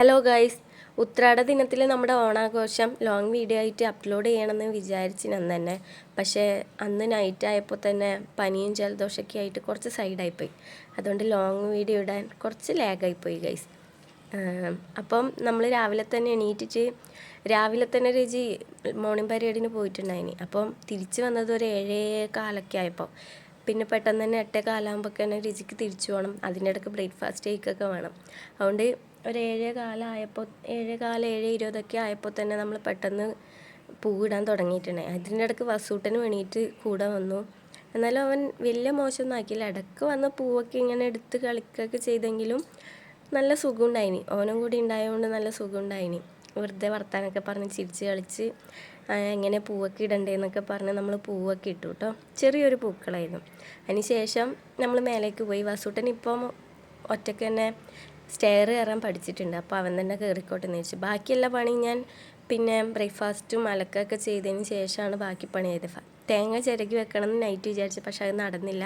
Hello guys ഉത്രാട ദിനത്തിൽ നമ്മുടെ ഓണാഘോഷം ലോങ് വീഡിയോ ആയിട്ട് അപ്ലോഡ് ചെയ്യണമെന്ന് വിചാരിച്ചിന് അന്ന് തന്നെ. പക്ഷേ അന്ന് നൈറ്റ് ആയപ്പോൾ തന്നെ പനിയും ജലദോഷമൊക്കെ ആയിട്ട് കുറച്ച് സൈഡായിപ്പോയി അതുകൊണ്ട് ലോങ് വീഡിയോ ഇടാൻ കുറച്ച് ലാഗായിപ്പോയി ഗൈസ് അപ്പം നമ്മൾ രാവിലെ തന്നെ എണീറ്റിട്ട് രാവിലെ തന്നെ രുചി മോർണിംഗ് പരേഡിന് പോയിട്ടുണ്ടായിനി. അപ്പം തിരിച്ച് വന്നത് ഒരു ഏഴേ കാലൊക്കെ ആയപ്പോൾ പിന്നെ പെട്ടെന്ന് തന്നെ എട്ടേ കാലാകുമ്പോൾ തന്നെ രുചിക്ക് തിരിച്ചു പോകണം അതിന്റെ ഇടയ്ക്ക് ബ്രേക്ക്ഫാസ്റ്റ് കേക്കൊക്കെ വേണം. അതുകൊണ്ട് ഒരു ഏഴേ കാലമായപ്പോൾ ഏഴേ കാലം ഏഴ് ഇരുപതൊക്കെ ആയപ്പോൾ തന്നെ നമ്മൾ പെട്ടെന്ന് പൂവിടാൻ തുടങ്ങിയിട്ടുണ്ടായി അതിന്റെ ഇടയ്ക്ക് വസൂട്ടന് വേണ്ടിയിട്ട് കൂടെ വന്നു. എന്നാലും അവൻ വലിയ മോശമൊന്നും ആക്കിയില്ല. ഇടയ്ക്ക് വന്ന് പൂവൊക്കെ ഇങ്ങനെ എടുത്ത് കളിക്കുകയൊക്കെ ചെയ്തെങ്കിലും നല്ല സുഖമുണ്ടായിനി ഓനും കൂടി ഉണ്ടായതുകൊണ്ട് നല്ല സുഖമുണ്ടായിനി വെറുതെ വർത്താനൊക്കെ പറഞ്ഞ് ചിരിച്ച് കളിച്ച് എങ്ങനെ പൂവൊക്കെ ഇടണ്ടേന്നൊക്കെ പറഞ്ഞ് നമ്മൾ പൂവൊക്കെ ഇട്ടു കേട്ടോ ചെറിയൊരു പൂക്കളായിരുന്നു. അതിന് ശേഷം നമ്മൾ മേലേക്ക് പോയി. വസൂട്ടൻ ഇപ്പം ഒറ്റയ്ക്ക് തന്നെ സ്റ്റെയർ കയറാൻ പഠിച്ചിട്ടുണ്ട്. അപ്പോൾ അവൻ തന്നെ കയറിക്കോട്ടെ എന്ന് ബാക്കിയുള്ള പണി ഞാൻ പിന്നെ ബ്രേക്ക്ഫാസ്റ്റും അലക്കൊക്കെ ചെയ്തതിന് ശേഷമാണ് ബാക്കി പണി ചെയ്തത് തേങ്ങ ചിരകി വെക്കണം എന്ന് നൈറ്റ് വിചാരിച്ചു. പക്ഷെ അത് നടന്നില്ല.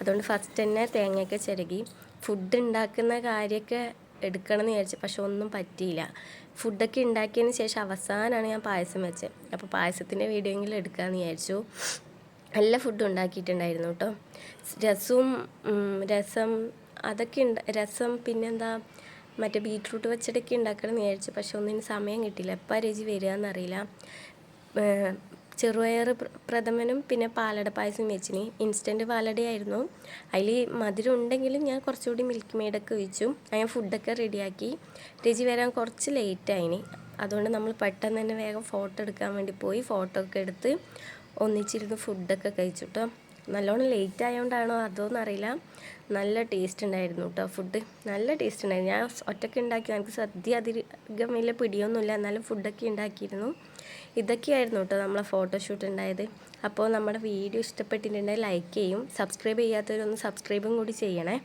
അതുകൊണ്ട് ഫസ്റ്റ് തന്നെ തേങ്ങയൊക്കെ ചിരകി. ഫുഡ് ഉണ്ടാക്കുന്ന കാര്യമൊക്കെ എടുക്കണം എന്ന് വിചാരിച്ചു പക്ഷെ ഒന്നും പറ്റിയില്ല. ഫുഡൊക്കെ ഉണ്ടാക്കിയതിന് ശേഷം അവസാനമാണ് ഞാൻ പായസം വെച്ചത്. അപ്പോൾ പായസത്തിന്റെ വീഡിയോ എങ്കിലും എടുക്കാമെന്ന് വിചാരിച്ചു. നല്ല ഫുഡ് ഉണ്ടാക്കിയിട്ടുണ്ടായിരുന്നു കേട്ടോ. രസവും രസം അതൊക്കെ ഉണ്ട്. രസം പിന്നെന്താ മറ്റേ ബീട്രൂട്ട് വെച്ചിട്ടൊക്കെ ഉണ്ടാക്കണം എന്ന് വിചാരിച്ചു. പക്ഷെ ഒന്നിനും സമയം കിട്ടിയില്ല. എപ്പോൾ രുചി വരിക എന്നറിയില്ല. ചെറുപയർ പ്രഥമനും പിന്നെ പാലട പായസം വെച്ചിന്. ഇൻസ്റ്റന്റ് പാലടയായിരുന്നു. അതിൽ മധുരം ഉണ്ടെങ്കിലും ഞാൻ കുറച്ചുകൂടി മിൽക്ക് മെയ്ഡൊക്കെ ഒഴിച്ചു. ഞാൻ ഫുഡൊക്കെ റെഡിയാക്കി രുചി വരാൻ കുറച്ച് ലേറ്റായിന് അതുകൊണ്ട് നമ്മൾ പെട്ടെന്ന് തന്നെ വേഗം ഫോട്ടോ എടുക്കാൻ വേണ്ടി പോയി. ഫോട്ടോ ഒക്കെ എടുത്ത് ഒന്നിച്ചിരുന്ന് ഫുഡൊക്കെ കഴിച്ചു കേട്ടോ നല്ലോണം ലേറ്റ് ആയതുകൊണ്ടാണോ അതോന്ന് അറിയില്ല. നല്ല ടേസ്റ്റ് ഉണ്ടായിരുന്നു കേട്ടോ ഫുഡ് നല്ല ടേസ്റ്റ് ഉണ്ടായിരുന്നു. ഞാൻ ഒറ്റയ്ക്ക് ഉണ്ടാക്കി എനിക്ക് സദ്യ അധികം വലിയ പിടിയൊന്നുമില്ല. എന്നാലും ഫുഡൊക്കെ ഉണ്ടാക്കിയിരുന്നു. ഇതൊക്കെയായിരുന്നു കേട്ടോ നമ്മളെ ഫോട്ടോഷൂട്ട് ഉണ്ടായത്. അപ്പോൾ നമ്മുടെ വീഡിയോ ഇഷ്ടപ്പെട്ടിട്ടുണ്ടെങ്കിൽ ലൈക്ക് ചെയ്യും. സബ്സ്ക്രൈബ് ചെയ്യാത്തവരൊന്ന് സബ്സ്ക്രൈബും കൂടി ചെയ്യണേ.